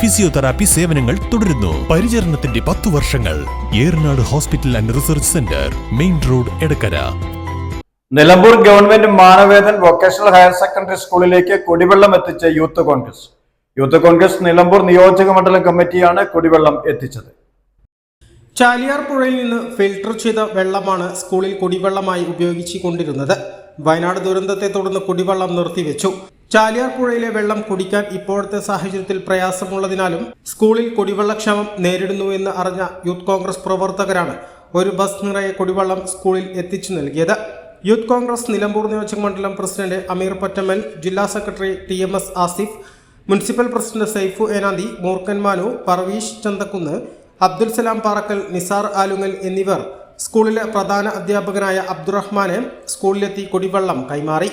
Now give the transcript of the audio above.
physiotherapy സേവനങ്ങൾ തുടരുന്നു. പരിചരണത്തിന്റെ പത്തു വർഷങ്ങൾ. Eranad hospital and research centre main road Edakkara. Nilambur government Manavedan vocational higher secondary സ്കൂളിലേക്ക് കുടിവെള്ളം എത്തിച്ച Youth Congress. Youth Congress Nilambur നിയോജക മണ്ഡലം കമ്മിറ്റിയാണ് കുടിവെള്ളം എത്തിച്ചത്. ചാലിയാർ പുഴയിൽ നിന്ന് ഫിൽട്ടർ ചെയ്ത വെള്ളമാണ് സ്കൂളിൽ കുടിവെള്ളമായി ഉപയോഗിച്ചു കൊണ്ടിരുന്നത് വയനാട് ദുരന്തത്തെ തുടർന്ന് കുടിവെള്ളം നിർത്തിവെച്ചു. ചാലിയാർ പുഴയിലെ വെള്ളം കുടിക്കാൻ ഇപ്പോഴത്തെ സാഹചര്യത്തിൽ പ്രയാസമുള്ളതിനാലും സ്കൂളിൽ കുടിവെള്ളക്ഷാമം നേരിടുന്നുവെന്ന് അറിഞ്ഞ യൂത്ത് കോൺഗ്രസ് പ്രവർത്തകരാണ് ഒരു ബസ് നിറയെ കുടിവെള്ളം സ്കൂളിൽ എത്തിച്ചു നൽകിയത്. യൂത്ത് കോൺഗ്രസ് നിലമ്പൂർ നിയോജക മണ്ഡലം പ്രസിഡന്റ് അമീർ പറ്റമ്മൽ ജില്ലാ secretary T M S Asif municipal president Saifu Enanthi Moorkan Manu Parveesh Chanthakkunnu Abdul Salam Parakkal Nisar Alungal എന്നിവർ സ്കൂളിലെ പ്രധാന അധ്യാപകനായ അബ്ദുറഹ്മാനെ സ്കൂളിലെത്തി കുടിവെള്ളം കൈമാറി.